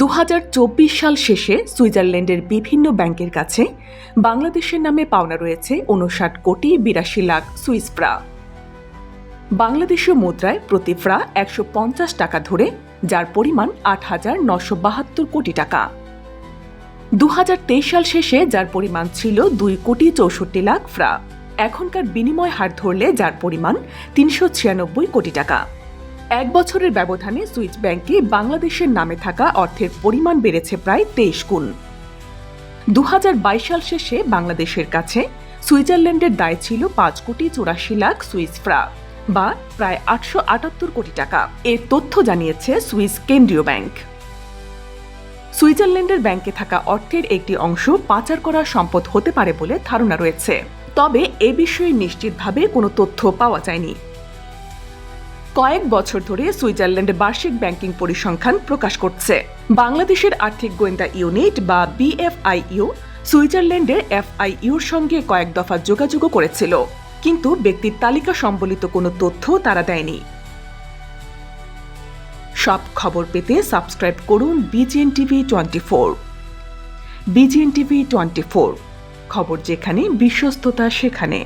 দু হাজার চব্বিশ সাল শেষে সুইজারল্যান্ডের বিভিন্ন ব্যাংকের কাছে বাংলাদেশের নামে পাওনা রয়েছে উনষাট কোটি বিরাশি লাখ সুইস ফ্রা। বাংলাদেশীয় মুদ্রায় প্রতি ফ্রা একশো পঞ্চাশ টাকা ধরে, যার পরিমাণ আট হাজার নশো বাহাত্তর কোটি টাকা। দু হাজার তেইশ সাল শেষে যার পরিমাণ ছিল দুই কোটি চৌষট্টি লাখ ফ্রা। এখনকার বিনিময় হার ধরলে যার পরিমাণ তিনশো ছিয়ানব্বই কোটি টাকা। এক বছরের ব্যবধানে সুইস ব্যাংকে বাংলাদেশের নামে থাকা অর্থের পরিমাণ বেড়েছে প্রায় তেইশ গুণ। দু হাজার বাইশ সাল শেষে বাংলাদেশের কাছে সুইজারল্যান্ডের দায় ছিল পাঁচ কোটি চুরাশি লাখ সুইস ফ্রা বা প্রায় আটশো আটাত্তর কোটি টাকা। এর তথ্য জানিয়েছে সুইস কেন্দ্রীয় ব্যাংক। সুইজারল্যান্ডের ব্যাংকে থাকা অর্থের একটি অংশ পাচার করা সম্পদ হতে পারে বলে ধারণা রয়েছে। তবে এ বিষয়ে নিশ্চিতভাবে কোনো তথ্য পাওয়া যায়নি। কয়েক বছর ধরে সুইজারল্যান্ড বার্ষিক ব্যাংকিং পরিসংখ্যান প্রকাশ করছে। বাংলাদেশের আর্থিক গোয়েন্দা ইউনিট বা বিএফআইইউ সুইজারল্যান্ডের এফআইইউর সঙ্গে কয়েক দফা যোগাযোগও করেছিল। কিন্তু ব্যক্তির তালিকা সম্বলিত কোনো তথ্য তারা দেয়নি। সব খবর পেতে সাবস্ক্রাইব করুন BGN TV twenty four BGN TV twenty four খবর যেখানে, বিশ্বস্ততা সেখানে।